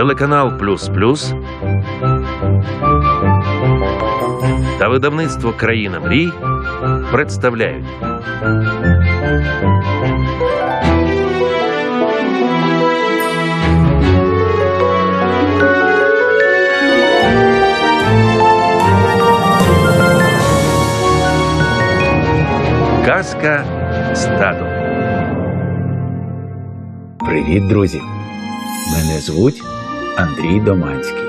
телеканал Плюс Плюс та видавництво Країна мрій представляють Казка стадо. Привіт, друзі! Мене звуть Андрій Доманський.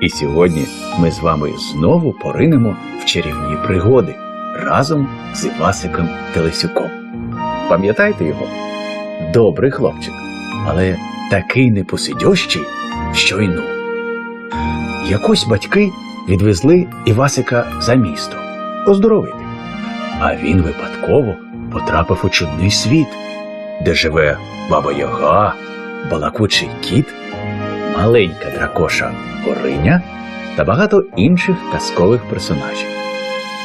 І сьогодні ми з вами знову поринемо в чарівні пригоди разом з Івасиком Телесюком. Пам'ятаєте його? Добрий хлопчик, але такий непосидьощий, що й ну. Якось батьки відвезли Івасика за місто оздоровити. А він випадково потрапив у чудний світ, де живе баба Яга, балакучий кіт, маленька дракоша Гориня та багато інших казкових персонажів.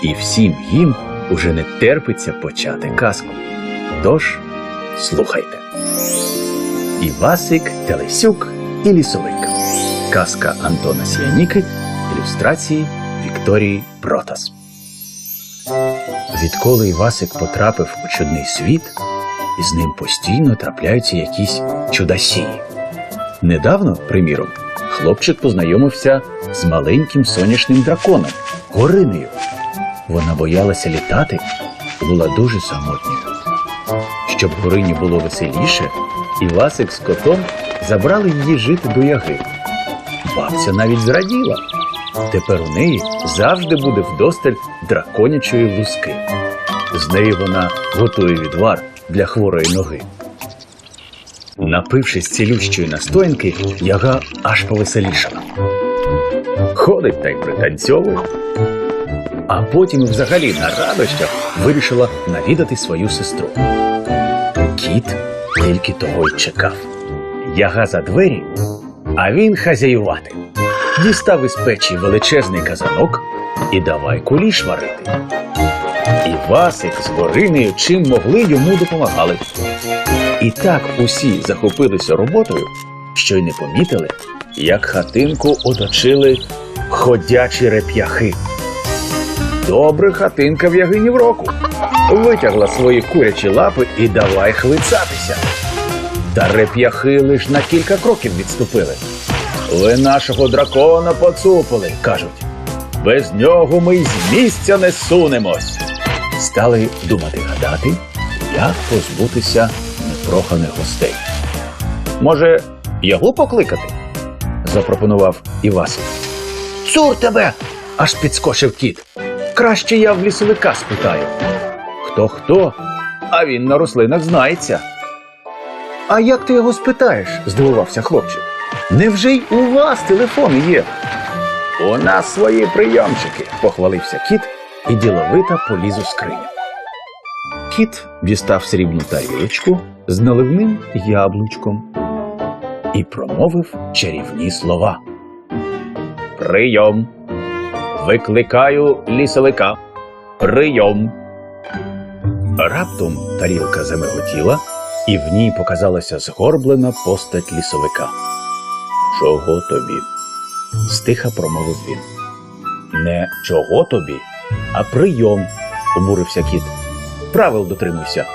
І всім їм уже не терпиться почати казку. Тож слухайте. Івасик, Телесюк і Лісовик. Казка Антона Сіяніки, ілюстрації Вікторії Протас. Відколи Івасик потрапив у чудний світ, з ним постійно трапляються якісь чудасії. Недавно, приміром, хлопчик познайомився з маленьким сонячним драконом Горинею. Вона боялася літати була дуже самотньою. Щоб Горині було веселіше, Івасик з котом забрали її жити до яги. Бабця навіть зраділа. Тепер у неї завжди буде вдосталь драконячої луски. З неї вона готує відвар для хворої ноги. Напившись цілющої настоянки, яга аж повеселішала. Ходить та й пританцьовує. А потім взагалі на радощах вирішила навідати свою сестру. Кіт тільки того й чекав. Яга за двері, а він хазяювати. Дістав із печі величезний казанок і давай куліш варити. І Васик з Горинею чим могли йому допомагали. І так усі захопилися роботою, що й не помітили, як хатинку оточили ходячі реп'яхи. Добре хатинка в ягині в року. Витягла свої курячі лапи і давай хвицатися. Та реп'яхи лиш на кілька кроків відступили. Ви нашого дракона поцупили, кажуть. Без нього ми й з місця не сунемось. Стали думати гадати, як позбутися непроханих гостей. Може, ягу покликати? запропонував Івасик. Цур тебе! аж підскочив кіт. Краще я в лісовика спитаю. Хто хто? А він на рослинах знається. А як ти його спитаєш? здивувався хлопчик. Невже й у вас телефон є? У нас свої прийомчики, похвалився кіт і діловито поліз у скриню. Кіт дістав срібну тарілочку з наливним яблучком і промовив чарівні слова. Прийом. Викликаю лісовика. Прийом. Раптом тарілка замиготіла, і в ній показалася згорблена постать лісовика. Чого тобі? стиха промовив він. Не чого тобі, а прийом, обурився кіт. Правил дотримуйся.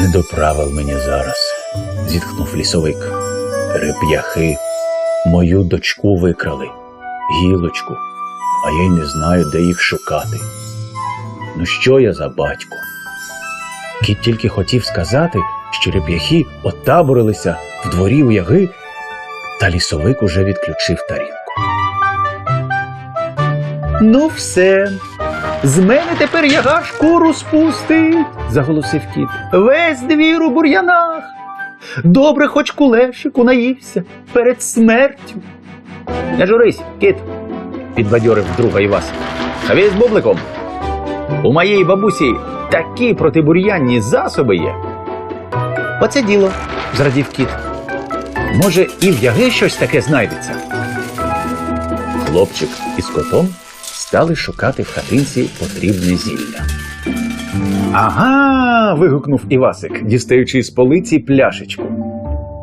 Не до правил мені зараз, зітхнув лісовик. Реп'яхи, мою дочку викрали, гілочку, а я й не знаю, де їх шукати. Ну що я за батько? Кіт тільки хотів сказати, що реп'яхи отаборилися в дворі у яги, та лісовик уже відключив тарілку. Ну, все. З мене тепер яга шкуру спустить, заголосив кіт. Весь двір у бур'янах. Добре, хоч кулешику наївся перед смертю. Не журись, кіт, підбадьорив друга Івас. Хавій з бубликом. У моєї бабусі такі протибур'янні засоби є. Оце діло, зрадів кіт. Може, і в яги щось таке знайдеться. Хлопчик із котом стали шукати в хатинці потрібне зілля. Ага. вигукнув Івасик, дістаючи з полиці пляшечку.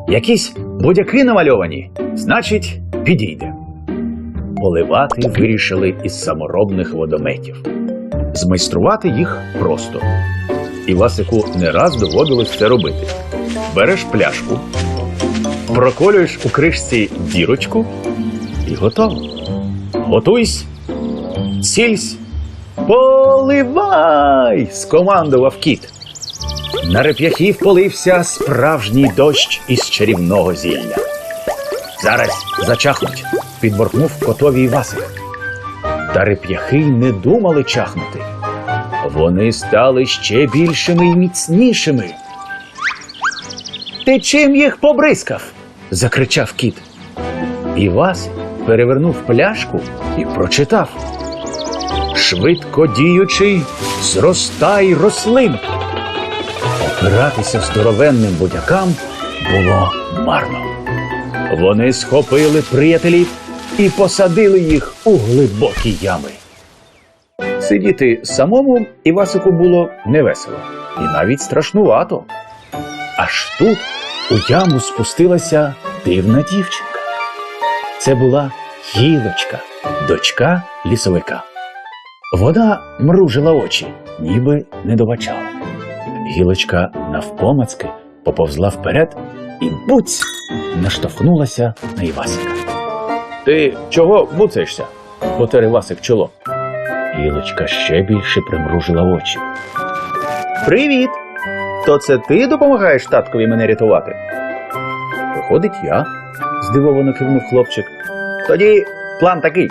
Якісь бодяки намальовані. Значить, підійде. Поливати вирішили із саморобних водометів. Змайструвати їх просто. Івасику не раз доводилось це робити. Береш пляшку, проколюєш у кришці дірочку і готово. Готуйсь, цільсь, поливай! скомандував кіт. На реп'яхів полився справжній дощ із чарівного зілля. Зараз зачахнуть, підборкнув котові Івасик. Та реп'яхи не думали чахнути. Вони стали ще більшими і міцнішими. Ти чим їх побризкав? закричав кіт. Івасик перевернув пляшку і прочитав. Швидко діючий, зростай рослин. Опиратися здоровенним будякам було марно. Вони схопили приятелів і посадили їх у глибокі ями. Сидіти самому Івасику було невесело і навіть страшнувато. Аж тут у яму спустилася дивна дівчинка. Це була гілочка, дочка лісовика. Вода мружила очі, ніби не добачала. Гілочка навпомацки поповзла вперед і буць наштовхнулася на Івасика. Ти чого буцаєшся? потер Івасик чоло. Гілочка ще більше примружила очі. Привіт! То це ти допомагаєш таткові мене рятувати? Виходить, я, здивовано кивнув хлопчик. Тоді план такий.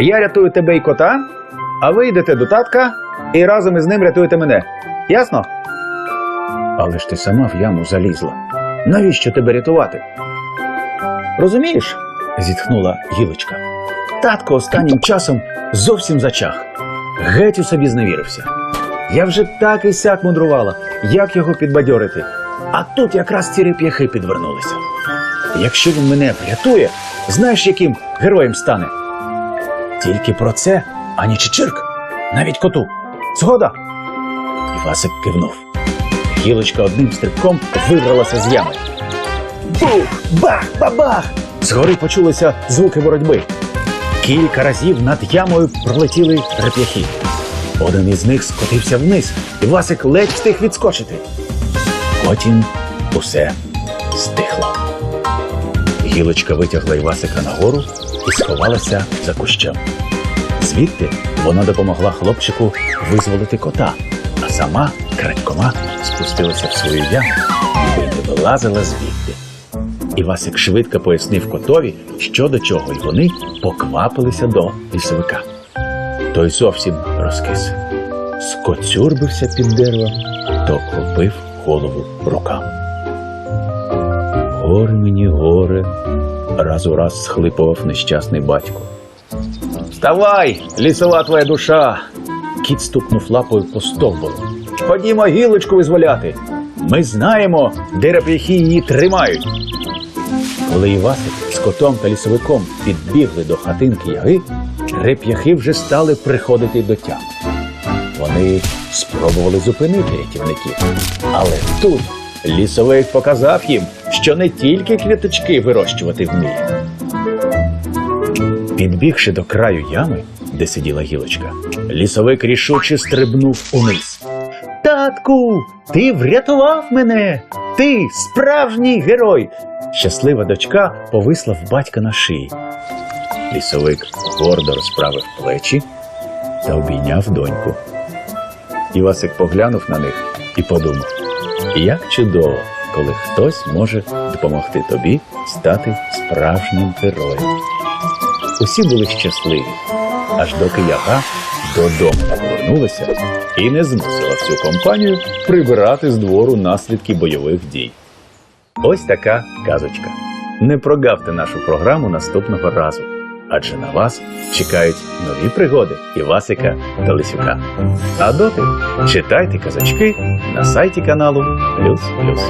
Я рятую тебе і кота, а ви йдете до татка і разом із ним рятуєте мене. Ясно? Але ж ти сама в яму залізла. Навіщо тебе рятувати? Розумієш? зітхнула гілочка. Татко останнім часом зовсім зачах. Геть у собі зневірився. Я вже так і сяк мудрувала, як його підбадьорити. А тут якраз ці реп'яхи підвернулися. Якщо він мене врятує, знаєш, яким героєм стане? Тільки про це ані чичирк, навіть коту. Згода. Івасик кивнув. Гілочка одним стрибком вибралася з ями. Бух! Бах! Бабах! Згори почулися звуки боротьби. Кілька разів над ямою пролетіли реп'яхи. Один із них скотився вниз, і Васик ледь встиг відскочити. Потім усе стихло. Гілочка витягла Івасика нагору і сховалася за кущем. Звідти вона допомогла хлопчику визволити кота, а сама крадькома спустилася в свою яму і вилазила звідти. Івасик швидко пояснив котові, що до чого, і вони поквапилися до лісовика. Той зовсім розкис. Скоцюрбився під деревом, то крупив голову руками. Горе мені, горе, раз у раз схлипував нещасний батько. Вставай, лісова твоя душа. Кіт стукнув лапою по стовбуру. Ходімо гілочку визволяти. Ми знаємо, де реп'яхи її тримають. Коли Івасик з котом та лісовиком підбігли до хатинки яги, реп'яхи вже стали приходити до тями. Вони спробували зупинити рятівників. Але тут лісовик показав їм, що не тільки квіточки вирощувати вміє. Підбігши до краю ями, де сиділа гілочка, лісовик рішуче стрибнув униз. Татку, ти врятував мене! Ти справжній герой! Щаслива дочка повисла в батька на шиї. Лісовик гордо розправив плечі та обійняв доньку. Івасик поглянув на них і подумав: як чудово, коли хтось може допомогти тобі стати справжнім героєм. Усі були щасливі, аж доки яга додому повернулася і не змусила всю компанію прибирати з двору наслідки бойових дій. Ось така казочка. Не прогавте нашу програму наступного разу, адже на вас чекають нові пригоди Івасика та Лисюка. А доти читайте казочки на сайті каналу Плюс Плюс.